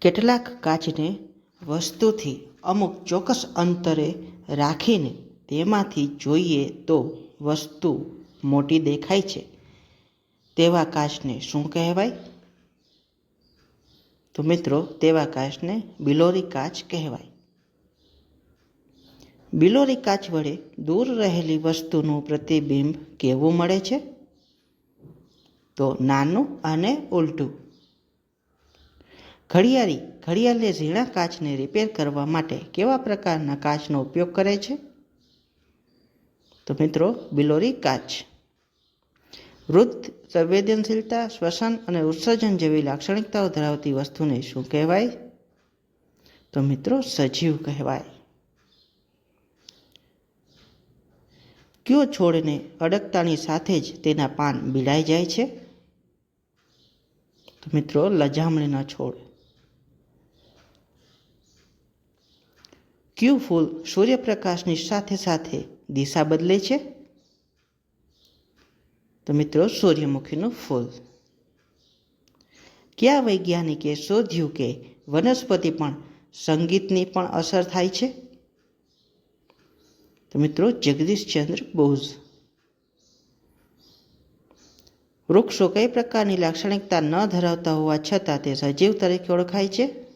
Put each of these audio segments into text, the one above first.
કેટલાક કાચને વસ્તુથી અમુક ચોક્કસ અંતરે રાખીને તેમાંથી જોઈએ તો વસ્તુ મોટી દેખાય છે. તેવા કાચને શું કહેવાય? તો મિત્રો, તેવા કાચને બિલોરી કાચ કહેવાય. બિલોરી કાચ વડે દૂર રહેલી વસ્તુનું પ્રતિબિંબ કેવું મળે છે? તો નાનું અને ઉલટું. ઘડિયાળી, ઘડિયાળને ઝીણા કાચને રિપેર કરવા માટે કેવા પ્રકારના કાચનો ઉપયોગ કરે છે? તો મિત્રો, બિલોરી કાચ. વૃદ્ધ, સંવેદનશીલતા, શ્વસન અને ઉત્સર્જન જેવી લાક્ષણિકતાઓ ધરાવતી વસ્તુને શું કહેવાય? તો મિત્રો, સજીવ કહેવાય. કયો છોડને અડકતાની સાથે જ તેના પાન બીડાઈ જાય છે? તો મિત્રો, લજામણીના છોડ. કયું ફૂલ સૂર્યપ્રકાશની સાથે સાથે દિશા બદલે છે? તો મિત્રો, સૂર્યમુખીનું ફૂલ. કયા વૈજ્ઞાનિકે શોધ્યું કે વનસ્પતિ પણ સંગીતની પણ અસર થાય છે? તો મિત્રો, જગદીશચંદ્ર બોઝ. વૃક્ષો કઈ પ્રકારની લાક્ષણિકતા ન ધરાવતા હોવા છતાં તે સજીવ તરીકે ઓળખાય છે?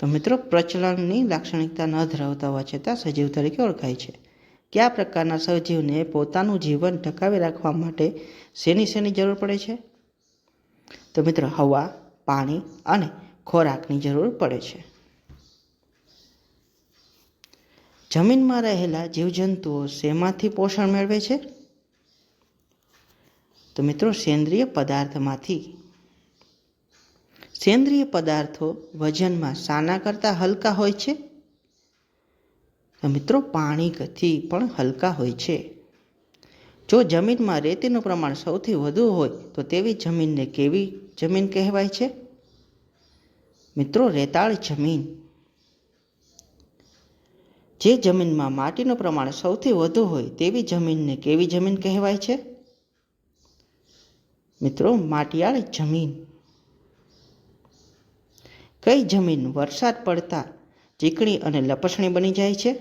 તો મિત્રો, પ્રચલનની લાક્ષણિકતા ન ધરાવતા હોવા છતાં સજીવ તરીકે ઓળખાય છે. કયા પ્રકારના સજીવને પોતાનું જીવન ટકાવી રાખવા માટે શેની શેની જરૂર પડે છે? તો મિત્રો, હવા, પાણી અને ખોરાકની જરૂર પડે છે. જમીનમાં રહેલા જીવજંતુઓ શેમાંથી પોષણ મેળવે છે? તો મિત્રો, સેન્દ્રિય પદાર્થમાંથી સેન્દ્રિય પદાર્થો વજનમાં શાના કરતાં હલકા હોય છે? મિત્રો પાણીથી પણ હલકા હોય છે. જો જમીનમાં રેતીનું પ્રમાણ સૌથી વધુ હોય, તો તેવી જમીનને કેવી જમીન કહેવાય છે? મિત્રો, રેતાળ જમીન. જે જમીનમાં માટીનું પ્રમાણ સૌથી વધુ હોય, તેવી જમીનને કેવી જમીન કહેવાય છે? મિત્રો, માટીયાળ જમીન. કઈ જમીન વરસાદ પડતા ચીકણી અને લપસણી બની જાય છે?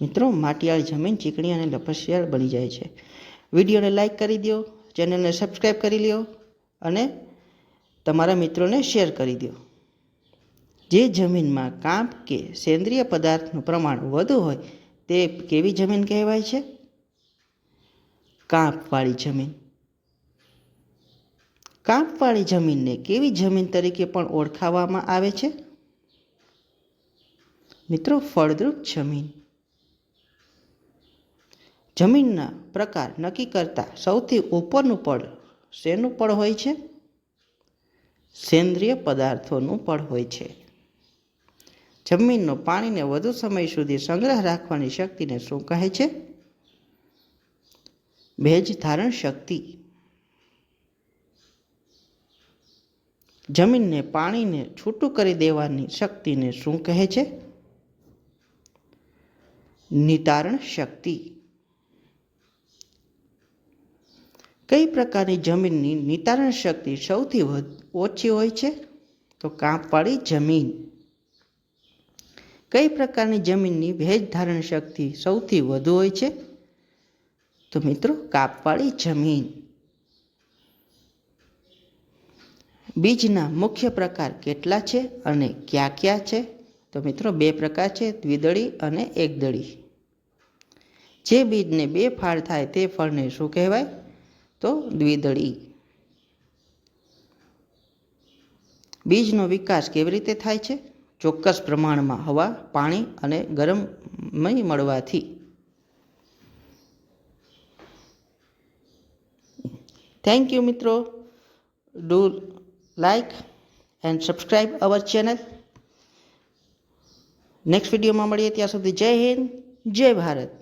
મિત્રો, માટીયાળ જમીન ચીકણી અને લપસિયાળ બની જાય છે. વિડીયોને લાઈક કરી દો ચેનલને સબસ્ક્રાઈબ કરી લ્યો અને તમારા મિત્રોને શેર કરી દો જે જમીનમાં કાંપ કે સેન્દ્રિય પદાર્થનું પ્રમાણ વધુ હોય, તે કેવી જમીન કહેવાય છે? કાંપવાળી જમીન. કાંપવાળી જમીનને કેવી જમીન તરીકે પણ ઓળખાવવામાં આવે છે? મિત્રો, ફળદ્રુપ જમીન. જમીનના પ્રકાર નક્કી કરતા સૌથી ઉપરનું પડ શેનું પડ હોય છે? સેન્દ્રિય પદાર્થોનું પડ હોય છે. જમીનનો પાણીને વધુ સમય સુધી સંગ્રહ રાખવાની શક્તિને શું કહે છે? ભેજ ધારણ શક્તિ. જમીનને પાણીને છૂટું કરી દેવાની શક્તિને શું કહે છે? નિતારણ શક્તિ. કઈ પ્રકારની જમીનની નિતારણ શક્તિ સૌથી ઓછી હોય છે? તો કાંપવાળી જમીન. કઈ પ્રકારની જમીનની ભેજ ધારણ શક્તિ સૌથી વધુ હોય છે? તો મિત્રો, કાપવાળી જમીન. બીજના મુખ્ય પ્રકાર કેટલા છે અને ક્યાં ક્યાં છે? તો મિત્રો, બે પ્રકાર છે, દ્વિદળી અને એકદળી. જે બીજને બે ફાળ થાય તે ફળને શું કહેવાય? તો દ્વિદળી. બીજનો વિકાસ કેવી રીતે થાય છે? ચોક્કસ પ્રમાણમાં હવા, પાણી અને ગરમમય મળવાથી. થેન્ક યુ મિત્રો. Do like and subscribe our channel next વિડીયોમાં મળીએ ત્યાં સુધી જય હિન્દ જય ભારત.